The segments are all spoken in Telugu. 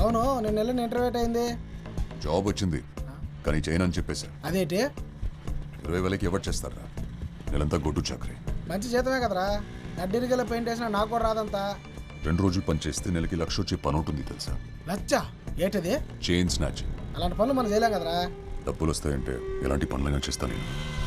అవును నేను వెళ్ళిన ఇంటర్వ్యూట్ అయింది. జాబ్ వచ్చింది. కానీ చేయను అని చెప్పేశా. అదేంటి? ఇరవై వేలకి ఎవరు చేస్తారా? నెలంతా గొడ్డు చాకరీ. మంచి జీతమే కదరా. నడ్డిరిగల పెయింట్ వేసినా నాకు కూడా రాదంతా. రెండు రోజులు పని చేస్తే నెలకి లక్ష వచ్చే పని ఉంటుంది తెలుసా? లచ్చ? ఏంటిది? చైన్ స్నాచ్ అలాంటి పనులు మనం చేయలేం కదరా. డబ్బులు వస్తాయంటే ఎలాంటి పనులైనా చేస్తాను నేను.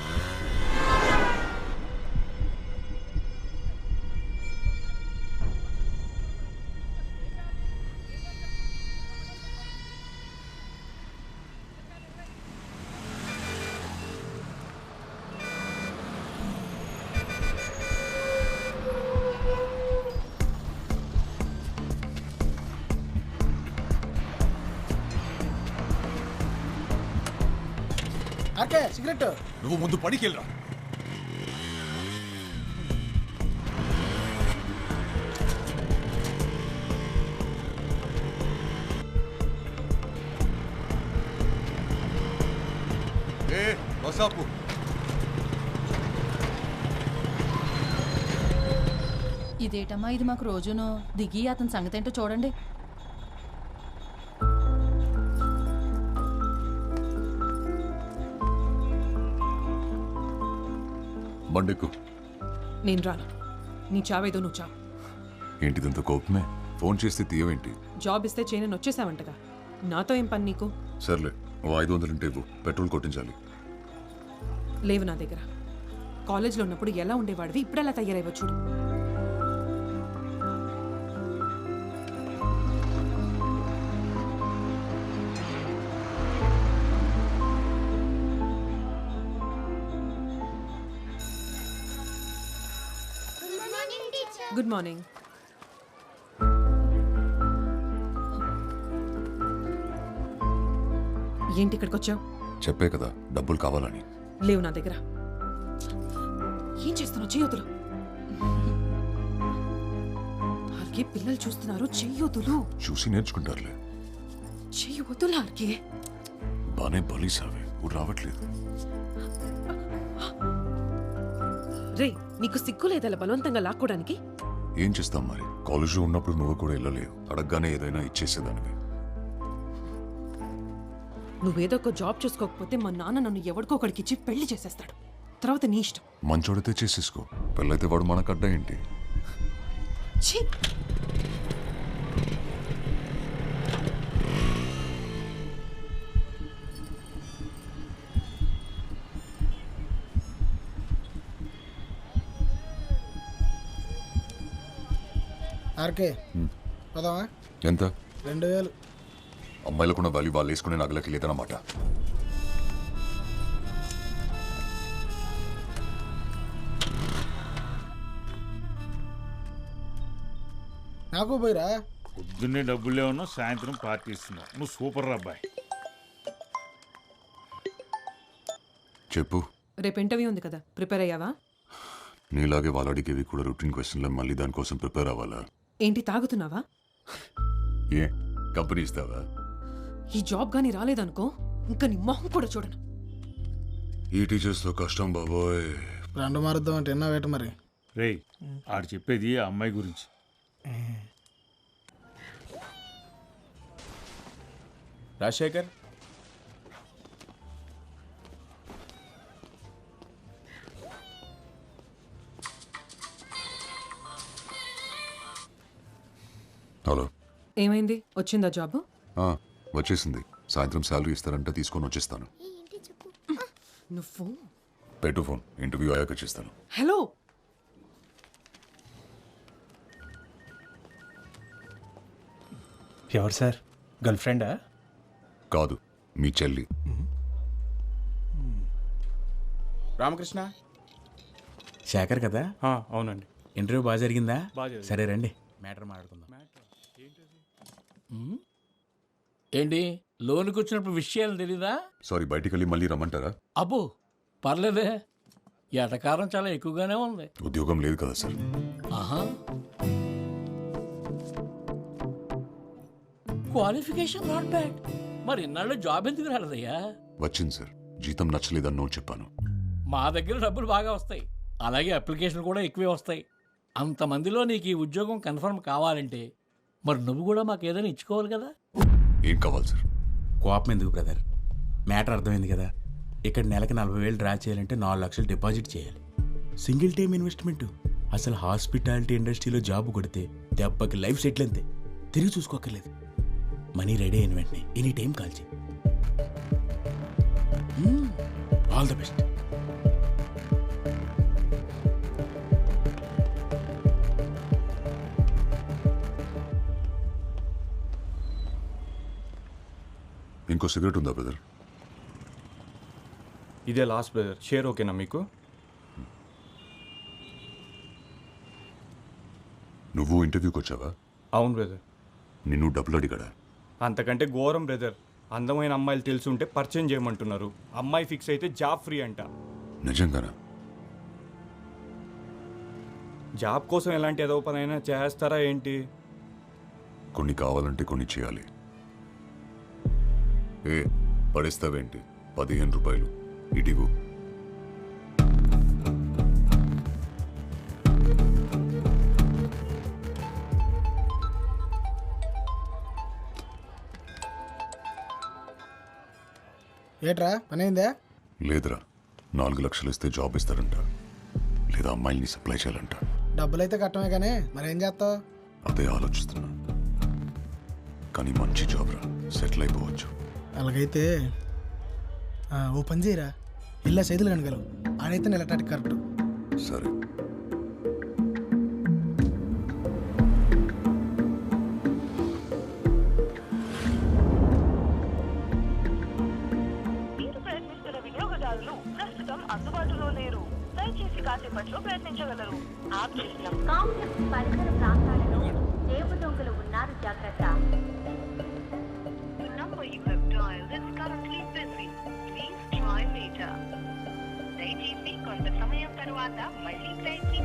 ఆర్కే సిగరెట్ నువ్వు ముందు పడికి వెళ్ళరా ఏ వసాపు. ఇదేటమ్మా ఇది మాకు రోజును దిగి అతని సంగతి ఏంటో చూడండి. బండెక్కు నేను రాను. నీ చావేదో నువ్వు చావు. ఏంటిదంత కోపమే? ఫోన్ చేస్తే తీయవేంటి? జాబ్ ఇస్తే చేయనని వచ్చేసావంటగా. నాతో ఏం పని నీకు? సర్లే ఓ ఐదు వందలు ఉంటే ఇవ్వు. పెట్రోల్ కొట్టించాలి. లేవు నా దగ్గర. కాలేజ్లో ఉన్నప్పుడు ఎలా ఉండేవాడివి ఇప్పుడు ఎలా తయారైవ చూడు. గుడ్ మార్నింగ్ ఏంటి ఇక్కడికి వచ్చావు? చెప్పే కదా డబ్బులు కావాలని. లేవు నా దగ్గర. ఏం చేస్తున్నావు చెయ్యొద్దులు ఆర్కే పిల్లలు చూస్తున్నారు చెయ్యొద్దులు చూసి నేర్చుకుంటారులే. చెయ్యొద్దులు ఆర్కే బానే బలీసావే ఊరు రావట్లేదు. రే నీకు సిగ్గు లేదలా బలవంతంగా లాక్కోడానికి? ఏం చేస్తాం మరి? కాలేజ్లో ఉన్నప్పుడు నువ్వు కూడా వెళ్ళలేవు. అడగగానే ఏదైనా ఇచ్చేసేదానివి. నువ్వేదో ఒక జాబ్ చేసుకోకపోతే మా నాన్న నన్ను ఎవరికో ఒకడికి ఇచ్చి పెళ్ళి చేసేస్తాడు. తర్వాత నీ ఇష్టం. మంచోడితే చేసేసుకో. పెళ్ళైతే వాడు మనకు అడ్డా ఏంటి? ఛీ! ఆర్కే. పోదామా? ఎంత? రెండు వేలు. అమ్మాయిలకున్న వాల్యూ వాళ్ళు వేసుకునే నగలకి లేదన్నమాట. నాకు పోయిరా? పొద్దున్నే డబ్బులు లేవన్నా సాయంత్రం పార్టీ ఇస్తున్నావు నువ్వు సూపర్ రా అబ్బాయి. చెప్పు. రేపు ఇంటర్వ్యూ ఉంది కదా. ప్రిపేర్ అయ్యావా? నీలాగే వాళ్ళు అడిగేవి కూడా రొటీన్ క్వశ్చన్లు మళ్ళీ దానికోసం ప్రిపేర్ అవ్వాలా? ఏంటి తాగుతున్నావా? ఏ కంపెనీ ఇస్తావా? ఈ జాబ్ గానీ రాలేదనుకో ఇంకా నీ మొహం కూడా చూడను. ఈ టీచర్స్తో కష్టం బాబోయ్. రెండు మారుద్దాం అంటే ఎన్నో వేట మరి? రేయ్ ఆడు చెప్పేది ఆ అమ్మాయి గురించి. రాజశేఖర్? హలో. ఏమైంది? వచ్చిందా జాబ్? ఆ, వచ్చేసింది. సాయంత్రం శాలరీ ఇస్తారంటే తీసుకొని వచ్చేస్తాను. నువ్వు? పెట్టు ఫోన్ ఇంటర్వ్యూ అయ్యాక చేస్తాను. హలో! ఎవరు సార్? గర్ల్ ఫ్రెండా? కాదు మీ చెల్లి. రామకృష్ణ? శేఖర్ కదా? అవునండి. ఇంటర్వ్యూ బాగా జరిగిందా? బాగా జరిగింది. సరే రండి. మ్యాటర్ మాట్లాడుకుందాం. ఏంటి? లోనికి వచ్చినప్పుడు విషయాలు తెలీదా? సారీ బయటికి వెళ్ళి మళ్ళీ రమ్మంటారా? అబ్బో పర్లేదే. ఎటకారం చాలా ఎక్కువగానే ఉంది. ఉద్యోగం లేదు కదా సార్. ఆహా. క్వాలిఫికేషన్ నాట్ బ్యాడ్ మరి ఇన్నాళ్ళు జాబ్ ఎందుకు రాలేదయ్యా? వచ్చింది సార్. జీతం నచ్చలేదని నో చెప్పాను. మా దగ్గర డబ్బులు బాగా వస్తాయి. అలాగే అప్లికేషన్లు కూడా ఎక్కువే వస్తాయి. అంతమందిలో నీకు ఈ ఉద్యోగం కన్ఫర్మ్ కావాలంటే మరి నువ్వు కూడా మాకు ఏదైనా ఇచ్చుకోవాలి కదా? ఏం కావాలి సార్? కోపం ఎందుకు బ్రదర్? మ్యాటర్ అర్థమైంది కదా. ఇక్కడ నెలకి నలభై వేలు డ్రా చేయాలంటే నాలుగు లక్షలు డిపాజిట్ చేయాలి. Single time investment. అసలు హాస్పిటాలిటీ ఇండస్ట్రీలో జాబ్ కొడితే దెబ్బకి లైఫ్ సెటిల్ అంతే. తిరిగి చూసుకోక్కర్లేదు. మనీ రెడీ అయిన వెంటనే ఎనీ టైం కాల్ చేయి. All the best. ఇంకో సిగరెట్ ఉందా బ్రదర్? ఇదే లాస్ట్ బ్రదర్. షేర్ ఓకేనా మీకు? నువ్వు ఇంటర్వ్యూకి వచ్చావా? అవును బ్రదర్. నిన్ను డబ్బులు అడిగాడా? అంతకంటే ఘోరం బ్రదర్. అందమైన అమ్మాయిలు తెలుసుంటే పరిచయం చేయమంటున్నారు. అమ్మాయి ఫిక్స్ అయితే జాబ్ ఫ్రీ అంట. నిజంగానా? జాబ్ కోసం ఎలాంటి ఏదో పని అయినా చేస్తారా ఏంటి? కొన్ని కావాలంటే కొన్ని చేయాలి. ఏ పడేస్తావేంటి? పదిహేను రూపాయలు. ఇటివు ఏట్రా పని అయిందా లేదురా. నాలుగు లక్షలు ఇస్తే జాబ్ ఇస్తారంట. లేదా అమ్మాయిల్ని సప్లై చేయాలంట. డబ్బులైతే కట్టమే కానీ మరేం చేస్తావు? అదే ఆలోచిస్తున్నా. కానీ మంచి జాబ్ రా. సెటిల్ అయిపోవచ్చు. అలాగైతే ఆ, ఓ పని చేయరా? ఇల్లా సైదులు కనగలవు. ఆడైతే నెలటానికి కరెక్ట్. సరే. మీరు ప్రయత్నిస్తున్న వినియోగదారులు ప్రస్తుతం అందుబాటులో లేరు. దయచేసి కాసేపట్లో ప్రయత్నించగలరు. ఆప్ చేసిన. కాంప్లెక్స్ పరిసర దయచేసి కొంత సమయం తర్వాత మళ్ళీ ప్రయత్ని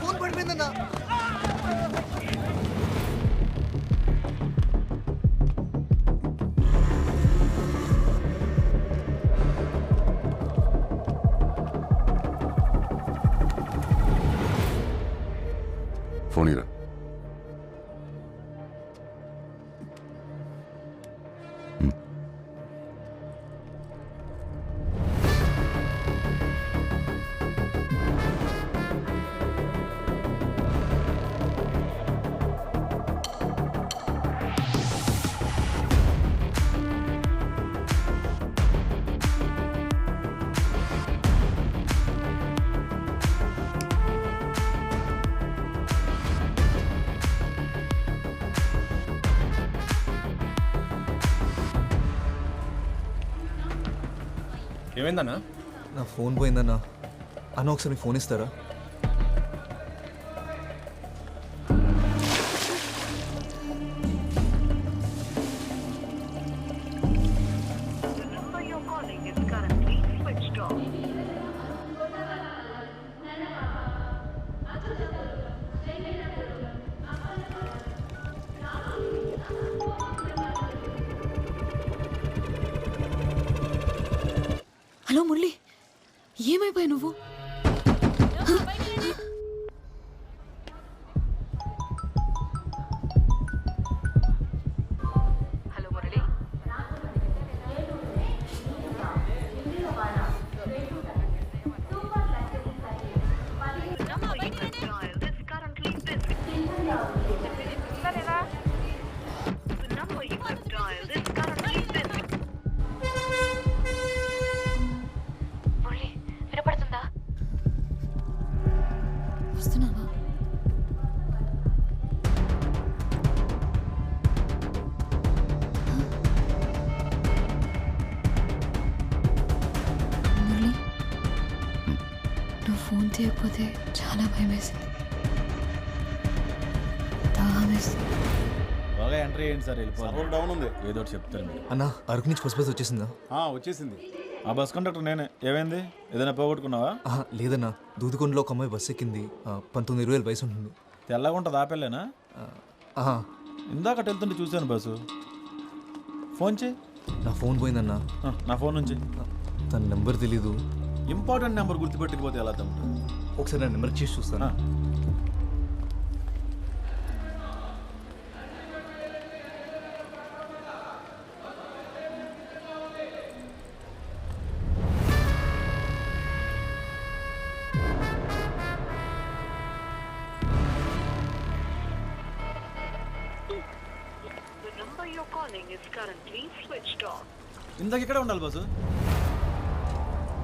ఫోన్ ఏమైందన్నా నా ఫోన్ పోయిందన్నా అన్న ఒకసారి ఫోన్ ఇస్తారా The number you're calling is currently switched off. Hello Murali ఏమైపోయా నువ్వు? తీయకపోతే చాలా భయం వేసింది దాహం వేసింది బాగా ఎంట్రీ అయ్యింది సార్ వెళ్ళిపోవాలి. డౌన్ ఉంది. ఏదో ఒకటి అన్నా అరకు నుంచి బస్ బస్ వచ్చేసిందా వచ్చేసింది. ఆ బస్ కండక్టర్ నేనే. ఏమైంది? ఏదైనా పోగొట్టుకున్నావా? ఆహా, లేదన్నా. దూదికొండలో ఒక అమ్మాయి బస్ ఎక్కింది. ఆ, పంతొమ్మిది ఇరవై ఏళ్ళ వయసు ఉంటుంది. తెల్లగా ఉంటుంది ఆహా, ఇందాక వెళ్తుంటే చూశాను బాసు ఫోన్ చేయి. నా ఫోన్ పోయిందన్నా. ఆ, నా ఫోన్ నుంచి. తన నెంబర్ తెలీదు. ఇంపార్టెంట్ నెంబర్ గుర్తుపెట్టకపోతే ఎలా తమ్ముడు? ఒకసారి నన్ను మెరుగు చేసి చూస్తానా. ఇందాక ఎక్కడ ఉండాలి బాసు?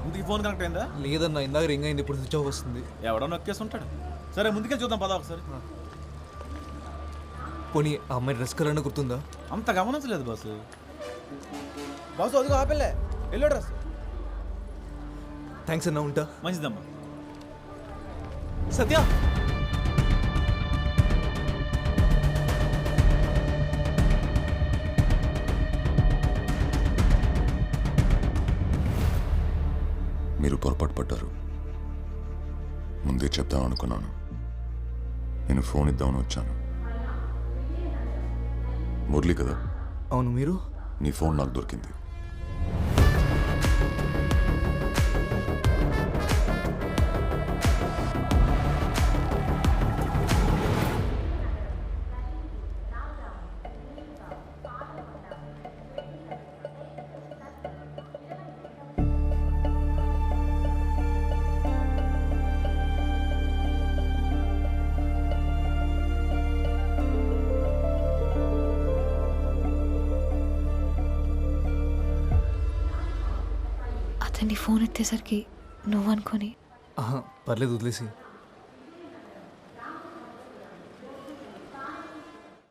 ఇందుకు ఫోన్ కనెక్ట్ అయిందా? లేదన్నా ఇందాక రింగ్ అయింది ఇప్పుడు స్విచ్ ఆఫ్ వస్తుంది. ఎవడో నొక్కేసి ఉంటాడు సరే ముందుకెళ్ళి చూద్దాం పదా ఒకసారి. పోనీ ఆ అమ్మాయి డ్రెస్ కలర్ అన్న గుర్తుందా? అంత గమనించలేదు బాసు. బాసు అదిగో ఆపెళ్ళే. Yellow dress. థ్యాంక్స్ అన్నా ఉంటా. మంచిదమ్మా. సత్య! మీరు పొరపాటు పడ్డారు. ముందే చెప్దాం అనుకున్నాను. నేను ఫోన్ ఇద్దామని వచ్చాను. మురళి కదా? అవును మీరు? నీ ఫోన్ నాకు దొరికింది. నీ ఫోన్ ఎత్తేసరికి నువ్వు అనుకొని పర్లేదు వదిలేసి